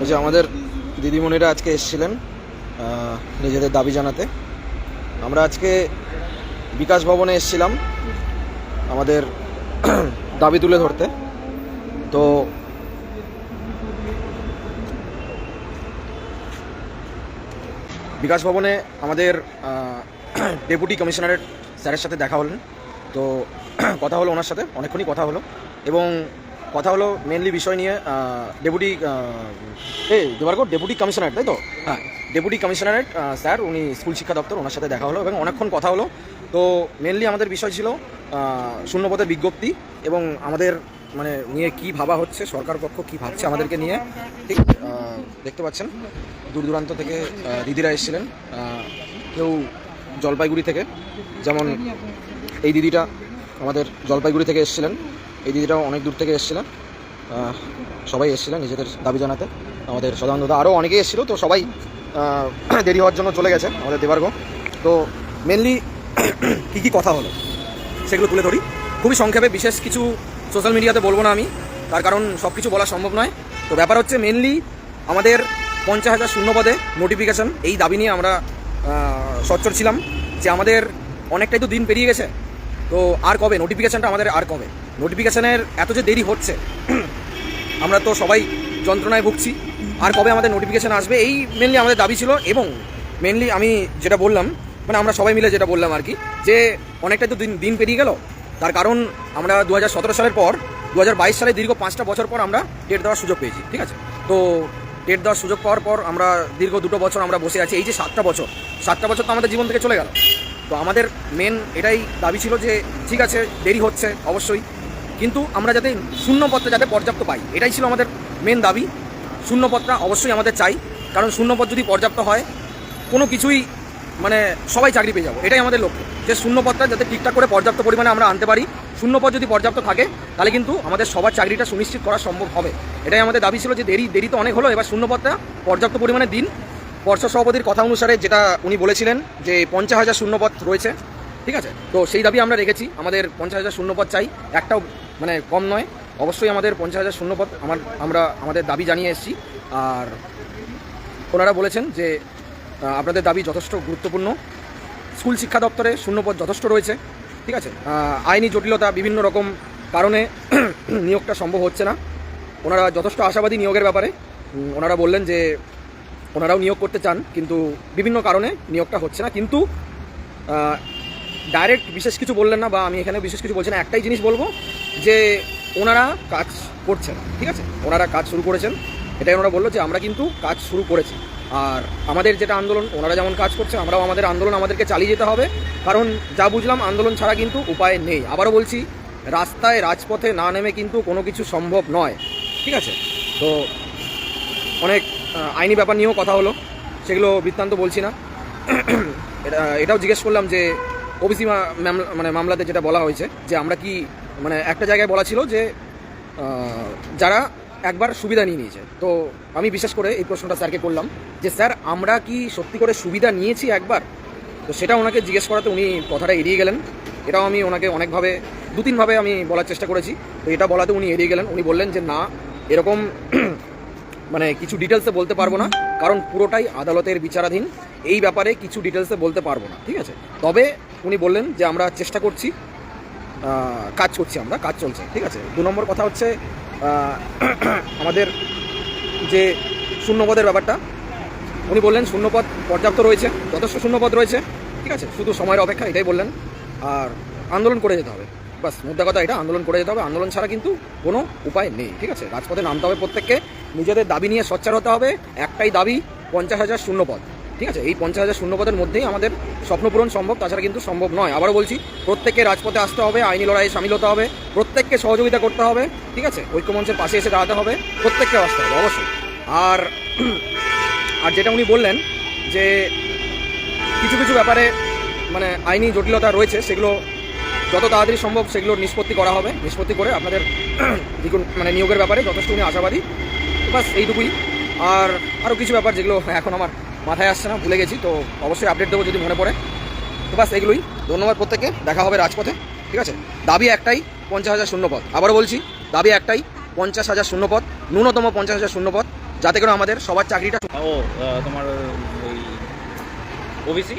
ওই যে আমাদের দিদিমণিরা আজকে এসেছিলেন নিজেদের দাবি জানাতে। আমরা আজকে বিকাশ ভবনে এসেছিলাম আমাদের দাবি তুলে ধরতে। তো বিকাশ ভবনে আমাদের ডেপুটি কমিশনারের স্যারের সাথে দেখা হলেন। তো কথা হলো ওনার সাথে, অনেকক্ষণই কথা হলো। এবং কথা হলো মেনলি বিষয় নিয়ে ডেপুটি এ দেবারগড় ডেপুটি কমিশনারেট তাই তো? হ্যাঁ ডেপুটি কমিশনারেট স্যার উনি স্কুল শিক্ষা দপ্তর ওনার সাথে দেখা হলো এবং অনেকক্ষণ কথা হলো। তো মেনলি আমাদের বিষয় ছিল আহ, শূন্যপদের বিজ্ঞপ্তি এবং আমাদের মানে নিয়ে কি ভাবা হচ্ছে সরকার পক্ষ কি ভাবছে আমাদেরকে নিয়ে। ঠিক দেখতে পাচ্ছেন দূর দূরান্ত থেকে দিদিরা এসেছিলেন কেউ জলপাইগুড়ি থেকে যেমন এই দিদিটা আমাদের জলপাইগুড়ি থেকে এসেছিলেন। এই দিদিটাও অনেক দূর থেকে এসেছিলেন। সবাই এসেছিলেন নিজেদের দাবি জানাতে। আমাদের সদানন্দা আরও অনেকেই এসেছিল, তো সবাই দেরি হওয়ার জন্য চলে গেছে আমাদের দেবার্গ তো মেনলি কী কী কথা হলো, সেগুলো তুলে ধরি। খুবই সংক্ষেপে বিশেষ কিছু সোশ্যাল মিডিয়াতে বলব না আমি, তার কারণ সব কিছু বলা সম্ভব নয়। তো ব্যাপার হচ্ছে মেনলি আমাদের পঞ্চাশ হাজার শূন্য পদে নোটিফিকেশন এই দাবি নিয়ে আমরা সচ্চর ছিলাম যে আমাদের অনেকটাই তো দিন পেরিয়ে গেছে। তো আর কবে? নোটিফিকেশানটা আমাদের আর কবে? নোটিফিকেশনের এত যে দেরি হচ্ছে, আমরা তো সবাই যন্ত্রণায় ভুগছি। আর কবে আমাদের নোটিফিকেশান আসবে? এই মেনলি আমাদের দাবি ছিল এবং মেনলি আমি যেটা বললাম মানে আমরা সবাই মিলে যেটা বললাম আর কি, যে অনেকটাই তো দিন দিন পেরিয়ে গেল। তার কারণ আমরা দু হাজার সতেরো সালের পর, দুহাজার বাইশ সালে দীর্ঘ পাঁচটা বছর পর আমরা টেট দেওয়ার সুযোগ পেয়েছি, ঠিক আছে? তো টেট দেওয়ার সুযোগ পাওয়ার পর আমরা দীর্ঘ দুটো বছর আমরা বসে আছি। এই যে সাতটা বছর সাতটা বছর তো আমাদের জীবন থেকে চলে গেল। তো আমাদের মেন এটাই দাবি ছিল যে ঠিক আছে, দেরি হচ্ছে, অবশ্যই। কিন্তু আমরা যাতে শূন্যপত্রে যাতে পর্যাপ্ত পাই, এটাই ছিল আমাদের মেন দাবি। শূন্যপদটা অবশ্যই আমাদের চাই, কারণ শূন্যপদ যদি পর্যাপ্ত হয়, কোনো কিছুই মানে সবাই চাকরি পেয়ে যাব, এটাই আমাদের লক্ষ্য। যে শূন্যপদটা যাতে ঠিকঠাক করে পর্যাপ্ত পরিমাণে আমরা আনতে পারি, শূন্যপদ যদি পর্যাপ্ত থাকে, তাহলে কিন্তু আমাদের সবার চাকরিটা সুনিশ্চিত করা সম্ভব হবে। এটাই আমাদের দাবি ছিল যে দেরি দেরি তো অনেক হলো, এবার শূন্যপদটা পর্যাপ্ত পরিমাণে দিন পর্ষদ সভাপতির কথা অনুসারে যেটা উনি বলেছিলেন যে পঞ্চাশ হাজার শূন্যপদ রয়েছে, ঠিক আছে? তো সেই দাবি আমরা রেখেছি। আমাদের পঞ্চাশ হাজার শূন্যপদ চাই। একটাও মানে কম নয়। অবশ্যই আমাদের পঞ্চাশ হাজার শূন্যপদ আমার, আমরা আমাদের দাবি জানিয়ে এসেছি। আর ওনারা বলেছেন যে আপনাদের দাবি যথেষ্ট গুরুত্বপূর্ণ। স্কুল শিক্ষা দপ্তরে শূন্যপদ যথেষ্ট রয়েছে, ঠিক আছে? আইনি জটিলতা বিভিন্ন রকম কারণে নিয়োগটা সম্ভব হচ্ছে না। ওনারা যথেষ্ট আশাবাদী নিয়োগের ব্যাপারে। ওনারা বললেন যে ওনারাও নিয়োগ করতে চান, কিন্তু বিভিন্ন কারণে নিয়োগটা হচ্ছে না। কিন্তু ডাইরেক্ট বিশেষ কিছু বললেন না বা আমি এখানে বিশেষ কিছু বলছি না, একটাই জিনিস বলব যে ওনারা কাজ করছেন, ঠিক আছে? ওনারা কাজ শুরু করেছেন। এটাই ওনারা বলল যে আমরা কিন্তু কাজ শুরু করেছি। আর আমাদের যেটা আন্দোলন, ওনারা যেমন কাজ করছে, আমরাও আমাদের আন্দোলন আমাদেরকে চালিয়ে যেতে হবে। কারণ যা বুঝলাম, আন্দোলন ছাড়া কিন্তু উপায় নেই। আবারও বলছি, রাস্তায় রাজপথে না নেমে কিন্তু কোনো কিছু সম্ভব নয়, ঠিক আছে? তো অনেক আইনি ব্যাপার নিয়েও কথা হলো, সেগুলো বৃত্তান্ত বলছি না। এটা, এটাও জিজ্ঞেস করলাম যে ওবিসি মানে মামলাতে যেটা বলা হয়েছে, যে আমরা কি মানে একটা জায়গায় বলা ছিল যে যারা একবার সুবিধা নিয়ে নিয়েছে। তো আমি বিশেষ করে এই প্রশ্নটা স্যারকে করলাম যে, স্যার, আমরা কি সত্যি করে সুবিধা নিয়েছি একবার? তো সেটা ওনাকে জিজ্ঞেস করাতে উনি কথাটা এড়িয়ে গেলেন। এটাও আমি ওনাকে অনেকভাবে দু তিনভাবে আমি বলার চেষ্টা করেছি। তো এটা বলাতে উনি এড়িয়ে গেলেন। উনি বললেন যে, না, এরকম মানে কিছু ডিটেলসে বলতে পারব না, কারণ পুরোটাই আদালতের বিচারাধীন। এই ব্যাপারে কিছু ডিটেলসে বলতে পারব না, ঠিক আছে? তবে উনি বললেন যে আমরা চেষ্টা করছি কাজ করছি আমরা, কাজ চলছে, ঠিক আছে? দু নম্বর কথা হচ্ছে আমাদের যে শূন্যপদের ব্যাপারটা, উনি বললেন শূন্যপদ পর্যাপ্ত রয়েছে, যথেষ্ট শূন্যপদ রয়েছে, ঠিক আছে? শুধু সময়ের অপেক্ষা, এটাই বললেন, আর আন্দোলন করে যেতে হবে। বাস মুদ্রা কথা এটা, আন্দোলন করে যেতে হবে, আন্দোলন ছাড়া কিন্তু কোনো উপায় নেই, ঠিক আছে? রাজপথে নামতে হবে প্রত্যেককে নিজেদের দাবি নিয়ে সোচ্চার হতে হবে। একটাই দাবি, পঞ্চাশ হাজার শূন্যপদ। ঠিক আছে? এই পঞ্চাশ হাজার শূন্যপদের মধ্যেই আমাদের স্বপ্নপূরণ সম্ভব, তাছাড়া কিন্তু সম্ভব নয়। আবারও বলছি, প্রত্যেককে রাজপথে আসতে হবে, আইনি লড়াইয়ে সামিল হতে হবে, প্রত্যেককে সহযোগিতা করতে হবে, ঠিক আছে? ঐক্যমঞ্চের পাশে এসে দাঁড়াতে হবে প্রত্যেককে আসতে হবে, অবশ্যই। আর আর যেটা উনি বললেন যে কিছু কিছু ব্যাপারে মানে আইনি জটিলতা রয়েছে, সেগুলো যত তাড়াতাড়ি সম্ভব সেগুলোর নিষ্পত্তি করা হবে। নিষ্পত্তি করে আপনাদের মানে নিয়োগের ব্যাপারে যথেষ্ট উনি আশাবাদী। বাস এইটুকুই। আর আরও কিছু ব্যাপার যেগুলো এখন আমার মাথায় আসছে না, ভুলে গেছি, তো অবশ্যই আপডেট দেবো যদি মনে পড়ে। তো বাস এগুলোই ধন্যবাদ প্রত্যেকে দেখা হবে রাজপথে, ঠিক আছে? দাবি একটাই, পঞ্চাশ হাজার শূন্য পদ আবারও বলছি, দাবি একটাই, পঞ্চাশ হাজার শূন্যপদ, ন্যূনতম পঞ্চাশ হাজার শূন্যপদ, যাতে করে আমাদের সবার চাকরিটা ও তোমার ওই ওবিসি